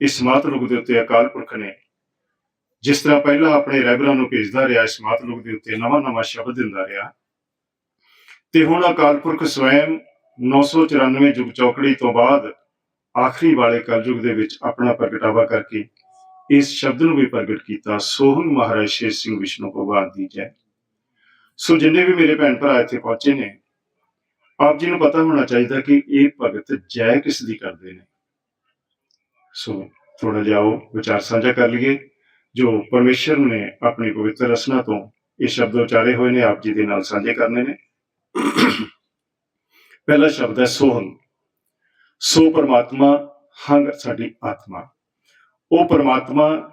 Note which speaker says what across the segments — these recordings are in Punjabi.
Speaker 1: ਇਸ ਮਾਤਲੁਕ ਦੇ ਉੱਤੇ ਅਕਾਲ ਪੁਰਖ ਨੇ। ਜਿਸ ਤਰ੍ਹਾਂ ਪਹਿਲਾਂ ਆਪਣੇ ਰਹਿਬਰਾਂ ਨੂੰ ਭੇਜਦਾ ਰਿਹਾ, ਇਸ ਮਾਤਲੁਕ ਦੇ ਉੱਤੇ ਨਵਾਂ ਨਵਾਂ ਸ਼ਬਦ ਦਿੰਦਾ ਰਿਹਾ। ਤੇ ਹੁਣ ਅਕਾਲ ਪੁਰਖ ਸਵੈਮ 994 ਯੁਗ ਚੌਕੜੀ ਤੋਂ ਬਾਅਦ ਆਖਰੀ ਵਾਲੇ ਕਲਯੁਗ ਦੇ ਵਿੱਚ ਆਪਣਾ ਪ੍ਰਗਟਾਵਾ ਕਰਕੇ ਇਸ ਸ਼ਬਦ ਨੂੰ ਵੀ ਪ੍ਰਗਟ ਕੀਤਾ ਸੋਹਣ ਮਹਾਰਾਜ ਸ਼ੇਰ ਸਿੰਘ ਵਿਸ਼ਨੂੰ ਭਗਵਾਨ ਦੀ ਜੈ। ਸੋ ਜਿੰਨੇ ਵੀ ਮੇਰੇ ਭੈਣ ਭਰਾ ਇੱਥੇ ਪਹੁੰਚੇ ਨੇ, ਆਪ ਜੀ ਨੂੰ ਪਤਾ ਹੋਣਾ ਚਾਹੀਦਾ ਕਿ ਇਹ ਭਗਤ ਜੈ ਕਿਸ ਦੀ ਕਰਦੇ ਨੇ। ਸੋ ਥੋੜਾ ਜਿਹਾ ਉਹ ਵਿਚਾਰ ਸਾਂਝਾ ਕਰ ਲਈਏ, ਜੋ ਪਰਮੇਸ਼ਰ ਨੇ ਆਪਣੀ ਪਵਿੱਤਰ ਰਸਨਾ ਤੋਂ ਇਹ ਸ਼ਬਦ ਉਚਾਰੇ ਹੋਏ ਨੇ, ਆਪ ਜੀ ਦੇ ਨਾਲ ਸਾਂਝੇ ਕਰਨੇ ਨੇ। ਪਹਿਲਾ ਸ਼ਬਦ ਹੈ ਸੋਹਣ। ਸੋ ਪਰਮਾਤਮਾ, ਹੰਗ ਸਾਡੀ ਆਤਮਾ। ਉਹ ਪਰਮਾਤਮਾ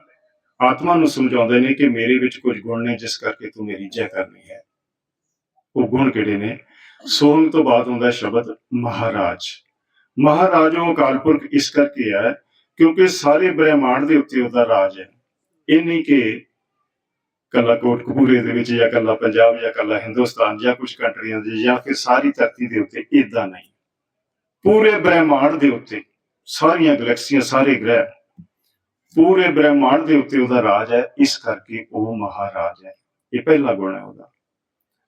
Speaker 1: ਆਤਮਾ ਨੂੰ ਸਮਝਾਉਂਦੇ ਨੇ ਕਿ ਮੇਰੇ ਵਿੱਚ ਕੁਝ ਗੁਣ ਨੇ, ਜਿਸ ਕਰਕੇ ਤੂੰ ਮੇਰੀ ਜੈ ਕਰਨੀ ਹੈ। ਉਹ ਗੁਣ ਕਿਹੜੇ ਨੇ? ਸੋਹਣ ਤੋਂ ਬਾਅਦ ਹੁੰਦਾ ਸ਼ਬਦ ਮਹਾਰਾਜ। ਮਹਾਰਾਜੋਂ ਉਹ ਅਕਾਲ ਪੁਰਖ, ਇਸ ਕਰਕੇ ਹੈ ਕਿਉਂਕਿ ਸਾਰੇ ਬ੍ਰਹਿਮੰਡ ਦੇ ਉੱਤੇ ਉਹਦਾ ਰਾਜ ਹੈ। ਇਹ ਨਹੀਂ ਕਿ ਕੱਲਾ ਕੋਟਕਪੂਰੇ ਦੇ ਵਿੱਚ ਜਾਂ ਕੱਲਾ ਪੰਜਾਬ ਜਾਂ ਕੱਲਾ ਹਿੰਦੁਸਤਾਨ ਜਾਂ ਕੁਝ ਕੰਟਰੀਆਂ ਦੇ ਜਾਂ ਫਿਰ ਸਾਰੀ ਧਰਤੀ ਦੇ ਉੱਤੇ ਇਦਾਂ ਨਹੀਂ। ਪੂਰੇ ਬ੍ਰਹਿਮੰਡ ਦੇ ਉੱਤੇ ਸਾਰੀਆਂ ਗੈਲੈਕਸੀਆਂ, ਸਾਰੇ ਗ੍ਰਹਿ ਪੂਰੇ ਬ੍ਰਹਿਮੰਡ ਦੇ ਉੱਤੇ ਉਹਦਾ ਰਾਜ ਹੈ। ਇਸ ਕਰਕੇ ਉਹ ਮਹਾਰਾਜ ਹੈ। ਇਹ ਪਹਿਲਾ ਗੁਣ ਹੈ ਉਹਦਾ।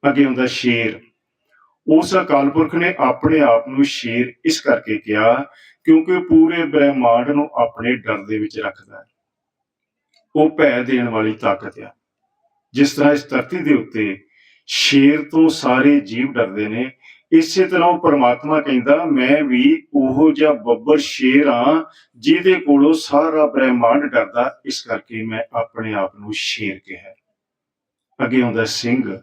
Speaker 1: ਅੱਗੇ ਹੁੰਦਾ ਸ਼ੇਰ। ਉਸ ਅਕਾਲ ਪੁਰਖ ਨੇ ਆਪਣੇ ਆਪ ਨੂੰ ਸ਼ੇਰ ਇਸ ਕਰਕੇ ਕਿਹਾ, ਕਿਉਂਕਿ ਪੂਰੇ ਬ੍ਰਹਿਮੰਡ ਨੂੰ ਆਪਣੇ ਡਰ ਦੇ ਵਿੱਚ ਰੱਖਦਾ ਹੈ। ਉਹ ਭੈ ਦੇਣ ਵਾਲੀ ਤਾਕਤ ਆ। ਜਿਸ ਤਰ੍ਹਾਂ ਇਸ ਧਰਤੀ ਦੇ ਉੱਤੇ ਸ਼ੇਰ ਤੋਂ ਸਾਰੇ ਜੀਵ ਡਰਦੇ ਨੇ, ਇਸੇ ਤਰ੍ਹਾਂ ਉਹ ਪਰਮਾਤਮਾ ਕਹਿੰਦਾ, ਮੈਂ ਵੀ ਉਹੋ ਜਿਹਾ ਬੱਬਰ ਸ਼ੇਰ ਹਾਂ, ਜਿਹਦੇ ਕੋਲੋਂ ਸਾਰਾ ਬ੍ਰਹਿਮੰਡ ਡਰਦਾ, ਇਸ ਕਰਕੇ ਮੈਂ ਆਪਣੇ ਆਪ ਨੂੰ ਸ਼ੇਰ ਕਿਹਾ। ਅੱਗੇ ਆਉਂਦਾ ਸਿੰਘ।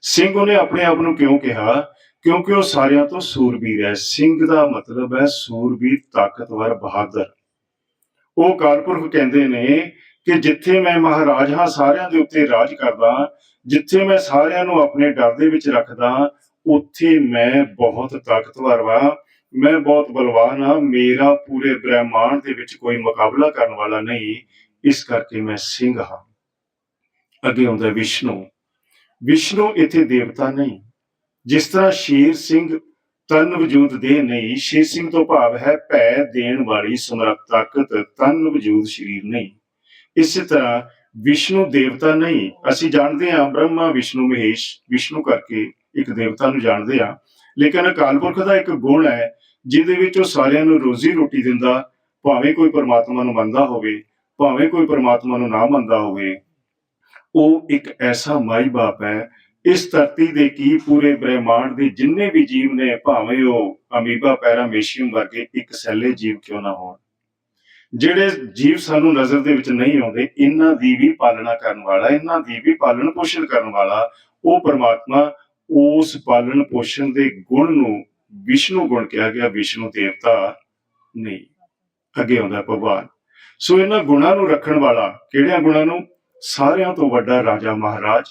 Speaker 1: ਸਿੰਘ ਉਹਨੇ ਆਪਣੇ ਆਪ ਨੂੰ ਕਿਉਂ ਕਿਹਾ? ਕਿਉਂਕਿ ਉਹ ਸਾਰਿਆਂ ਤੋਂ ਸੂਰਬੀਰ ਹੈ। ਸਿੰਘ ਦਾ ਮਤਲਬ ਹੈ ਸੂਰਬੀਰ, ਤਾਕਤਵਰ, ਬਹਾਦਰ। ਉਹ ਕਾਲਪੁਰਖ ਕਹਿੰਦੇ ਨੇ ਕਿ ਜਿੱਥੇ ਮੈਂ ਮਹਾਰਾਜ ਹਾਂ ਸਾਰਿਆਂ ਦੇ ਉੱਤੇ ਰਾਜ ਕਰਦਾ, ਜਿੱਥੇ ਮੈਂ ਸਾਰਿਆਂ ਨੂੰ ਆਪਣੇ ਡਰ ਦੇ ਵਿੱਚ ਰੱਖਦਾ, ਉੱਥੇ ਮੈਂ ਬਹੁਤ ਤਾਕਤਵਰ ਵਾਂ। ਮੈਂ ਬਹੁਤ ਬਲਵਾਨ ਹਾਂ। ਮੇਰਾ ਪੂਰੇ ਬ੍ਰਹਿਮੰਡ ਦੇ ਵਿੱਚ ਕੋਈ ਮੁਕਾਬਲਾ ਕਰਨ ਵਾਲਾ ਨਹੀਂ। ਇਸ ਕਰਕੇ ਮੈਂ ਸਿੰਘ ਹਾਂ। ਅੱਗੇ ਆਉਂਦਾ ਵਿਸ਼ਨੂੰ। ਵਿਸ਼ਨੂੰ ਇੱਥੇ ਦੇਵਤਾ ਨਹੀਂ। ਜਿਸ ਤਰ੍ਹਾਂ ਸ਼ੇਰ ਸਿੰਘ ਤਨ ਵਜੂਦ ਦੇ ਨਹੀਂ, ਸ਼ੇਰ ਸਿੰਘ ਤੋਂ ਭਾਵ ਹੈ ਭੈ ਦੇਣ ਵਾਲੀ ਸਮਰੱਥ ਤਾਕਤ, ਤਨ ਵਜੂਦ ਸਰੀਰ ਨਹੀਂ। ਇਸੇ ਤਰ੍ਹਾਂ ਵਿਸ਼ਨੂੰ ਦੇਵਤਾ ਨਹੀਂ, ਅਸੀਂ ਜਾਣਦੇ ਹਾਂ ਬ੍ਰਹਮਾ, ਵਿਸ਼ਨੂੰ, ਮਹੇਸ਼, ਵਿਸ਼ਨੂੰ ਕਰਕੇ ਇੱਕ ਦੇਵਤਾ ਨੂੰ ਜਾਣਦੇ ਹਾਂ। ਲੇਕਿਨ ਅਕਾਲ ਪੁਰਖ ਦਾ ਇੱਕ ਗੁਣ ਹੈ, ਜਿਹਦੇ ਵਿੱਚ ਉਹ ਸਾਰਿਆਂ ਨੂੰ ਰੋਜ਼ੀ ਰੋਟੀ ਦਿੰਦਾ, ਭਾਵੇਂ ਕੋਈ ਪਰਮਾਤਮਾ ਨੂੰ ਮੰਨਦਾ ਹੋਵੇ, ਭਾਵੇਂ ਕੋਈ ਪਰਮਾਤਮਾ ਨੂੰ ਨਾ ਮੰਨਦਾ ਹੋਵੇ। ਉਹ ਇੱਕ ਐਸਾ ਮਾਈ ਬਾਪ ਹੈ ਇਸ ਧਰਤੀ ਦੇ ਕੀ ਪੂਰੇ ਬ੍ਰਹਿਮੰਡ ਦੇ ਜਿੰਨੇ ਵੀ ਜੀਵ ਨੇ, ਭਾਵੇਂ ਉਹ ਅਮੀਬਾ ਪੈਰਾਮੀਸ਼ੀਅਮ ਵਰਗੇ ਇੱਕ ਸੈਲੇ ਜੀਵ ਕਿਉਂ ਨਾ ਹੋਣ? ਜਿਹੜੇ ਜੀਵ ਸਾਨੂੰ ਨਜ਼ਰ ਦੇ ਵਿੱਚ ਨਹੀਂ ਆਉਂਦੇ, ਇਹਨਾਂ ਦੀ ਵੀ ਪਾਲਣਾ ਕਰਨ ਵਾਲਾ, ਇਹਨਾਂ ਦੀ ਵੀ ਪਾਲਣ ਪੋਸ਼ਣ ਕਰਨ ਵਾਲਾ ਉਹ ਪਰਮਾਤਮਾ ਉਸ ਪਾਲਣ ਪੋਸ਼ਣ ਦੇ ਗੁਣ ਨੂੰ ਵਿਸ਼ਨੂੰ ਗੁਣ ਕਿਹਾ ਗਿਆ, ਵਿਸ਼ਨੂੰ ਦੇਵਤਾ ਨਹੀਂ, ਅੱਗੇ ਆਉਂਦਾ ਭਗਵਾਨ। ਸੋ ਇਹਨਾਂ ਗੁਣਾਂ ਨੂੰ ਰੱਖਣ ਵਾਲਾ ਕਿਹੜਿਆਂ ਗੁਣਾਂ ਨੂੰ? ਸਾਰਿਆਂ ਤੋਂ ਵੱਡਾ ਰਾਜਾ ਮਹਾਰਾਜ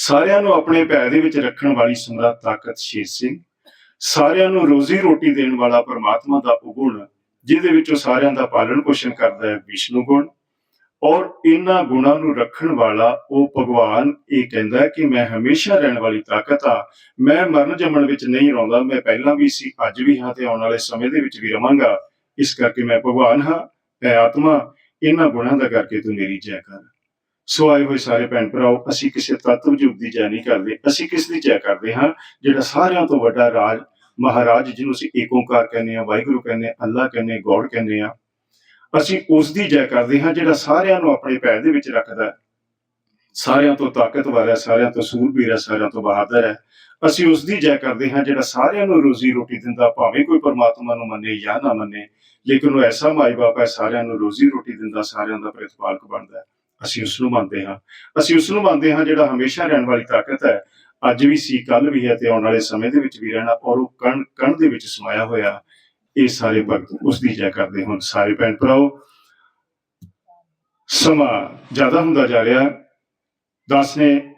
Speaker 1: ਸਾਰਿਆਂ ਨੂੰ ਆਪਣੇ ਭੈ ਦੇ ਵਿੱਚ ਰੱਖਣ ਵਾਲੀ ਸਮਰੱਥ ਤਾਕਤ ਸ਼ੇਰ ਸਿੰਘ। ਸਾਰਿਆਂ ਨੂੰ ਰੋਜ਼ੀ ਰੋਟੀ ਦੇਣ ਵਾਲਾ ਪਰਮਾਤਮਾ ਦਾ ਉਹ ਗੁਣ, ਜਿਹਦੇ ਵਿੱਚ ਉਹ ਸਾਰਿਆਂ ਦਾ ਪਾਲਣ ਪੋਸ਼ਣ ਕਰਦਾ ਹੈ ਵਿਸ਼ਨੂੰ ਗੁਣ। ਔਰ ਇਹਨਾਂ ਗੁਣਾਂ ਨੂੰ ਰੱਖਣ ਵਾਲਾ ਉਹ ਭਗਵਾਨ ਇਹ ਕਹਿੰਦਾ ਕਿ ਮੈਂ ਹਮੇਸ਼ਾ ਰਹਿਣ ਵਾਲੀ ਤਾਕਤ ਆ। ਮੈਂ ਮਰਨ ਜੰਮਣ ਵਿੱਚ ਨਹੀਂ ਰਹੁੰਦਾ ਮੈਂ ਪਹਿਲਾਂ ਵੀ ਸੀ, ਅੱਜ ਵੀ ਹਾਂ ਤੇ ਆਉਣ ਵਾਲੇ ਸਮੇਂ ਦੇ ਵਿੱਚ ਵੀ ਰਵਾਂਗਾ। ਇਸ ਕਰਕੇ ਮੈਂ ਭਗਵਾਨ ਹਾਂ, ਮੈਂ ਆਤਮਾ। ਇਹਨਾਂ ਗੁਣਾਂ ਦਾ ਕਰਕੇ ਤੂੰ ਮੇਰੀ ਜੈ ਕਰ। ਸੋ ਆਏ ਹੋਏ ਸਾਰੇ ਭੈਣ ਭਰਾਓ, ਅਸੀਂ ਕਿਸੇ ਤੱਤ ਵਜੂਦ ਦੀ ਜੈ ਨਹੀਂ ਕਰਦੇ, ਅਸੀਂ ਕਿਸ ਦੀ ਜੈ ਕਰਦੇ ਹਾਂ? ਜਿਹੜਾ ਸਾਰਿਆਂ ਤੋਂ ਵੱਡਾ ਰਾਜ ਮਹਾਰਾਜ, ਜਿਹਨੂੰ ਅਸੀਂ ਏਕ ਕਹਿੰਦੇ ਆ ਵਾਹਿਗੁਰੂ ਕਹਿੰਦੇ ਆ ਅੱਲਾ ਕਹਿੰਦੇ ਆ ਗੋਡ ਕਹਿੰਦੇ ਆ ਅਸੀਂ ਉਸ ਦੀ ਜੈ ਕਰਦੇ ਹਾਂ ਜਿਹੜਾ ਸਾਰਿਆਂ ਨੂੰ ਆਪਣੇ ਪੈਰ ਦੇ ਵਿੱਚ ਰੱਖਦਾ ਸਾਰਿਆਂ ਤੋਂ ਤਾਕਤਵਰ ਹੈ, ਸਾਰਿਆਂ ਤੋਂ ਸੂਰਬੀਰ ਹੈ, ਸਾਰਿਆਂ ਤੋਂ ਬਹਾਦਰ ਹੈ। ਅਸੀਂ ਉਸ ਦੀ ਜੈ ਕਰਦੇ ਹਾਂ ਜਿਹੜਾ ਸਾਰਿਆਂ ਨੂੰ ਰੋਜ਼ੀ ਰੋਟੀ ਦਿੰਦਾ, ਭਾਵੇਂ ਕੋਈ ਪਰਮਾਤਮਾ ਨੂੰ ਮੰਨੇ ਜਾਂ ਨਾ ਮੰਨੇ, ਲੇਕਿਨ ਉਹ ਐਸਾ ਮਾਈ ਬਾਪ ਹੈ, ਸਾਰਿਆਂ ਨੂੰ ਰੋਜ਼ੀ ਰੋਟੀ ਦਿੰਦਾ, ਸਾਰਿਆਂ ਦਾ ਪ੍ਰਤਿਪਾਲਕ ਬਣਦਾ ਹੈ। ਅਸੀਂ ਉਸ ਨੂੰ ਮੰਨਦੇ ਹਾਂ। ਅਸੀਂ ਉਸ ਨੂੰ ਮੰਨਦੇ ਹਾਂ ਜਿਹੜਾ ਹਮੇਸ਼ਾ ਰਹਿਣ ਵਾਲੀ ਤਾਕਤ ਹੈ। ਅੱਜ ਵੀ ਸੀ ਕੱਲ ਵੀ ਹੈ ਤੇ ਆਉਣ ਵਾਲੇ ਸਮੇਂ ਦੇ ਵਿੱਚ ਵੀ ਰਹਿਣਾ ਔਰ ਉਹ ਕਣ ਕਣ ਦੇ ਵਿੱਚ ਸਮਾਇਆ ਹੋਇਆ ਇਹ ਸਾਰੇ ਭਗਤ ਉਸ ਦੀ ਜੈ ਕਰਦੇ ਹੁਣ। ਸਾਰੇ ਭੈਣ ਭਰਾਓ, ਸਮਾਂ ਜ਼ਿਆਦਾ ਹੁੰਦਾ ਜਾ ਰਿਹਾ। ਹੈ। ਦਾਸ ਨੇ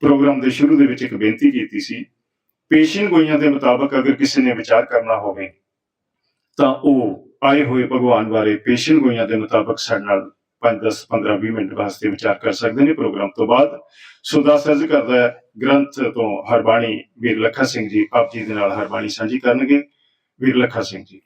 Speaker 1: ਪ੍ਰੋਗਰਾਮ ਦੇ ਸ਼ੁਰੂ ਦੇ ਵਿੱਚ ਇੱਕ ਬੇਨਤੀ ਕੀਤੀ ਸੀ ਪੇਸ਼ੈਂਟ ਗੋਈਆਂ ਦੇ ਮੁਤਾਬਕ ਅਗਰ ਕਿਸੇ ਨੇ ਵਿਚਾਰ ਕਰਨਾ ਹੋਵੇ, ਤਾਂ ਉਹ ਆਏ ਹੋਏ ਭਗਵਾਨ ਬਾਰੇ ਪੇਸ਼ੈਂਟ ਗੋਈਆਂ ਦੇ ਮੁਤਾਬਕ ਸਾਡੇ ਨਾਲ 5 10 15 20 ਮਿੰਟ ਵਾਸਤੇ ਵਿਚਾਰ ਕਰ ਸਕਦੇ ਨੇ ਪ੍ਰੋਗਰਾਮ ਤੋਂ ਬਾਅਦ। ਸੋ ਅਰਜ਼ ਕਰਦਾ ਹੈ, ਗ੍ਰੰਥ ਤੋਂ ਹਰਬਾਣੀ ਵੀਰ ਲੱਖਾ ਸਿੰਘ ਜੀ ਆਪ ਜੀ ਦੇ ਨਾਲ ਹਰਬਾਣੀ ਸਾਂਝੀ ਕਰਨਗੇ। ਵੀਰ ਲੱਖਾ ਸਿੰਘ ਜੀ।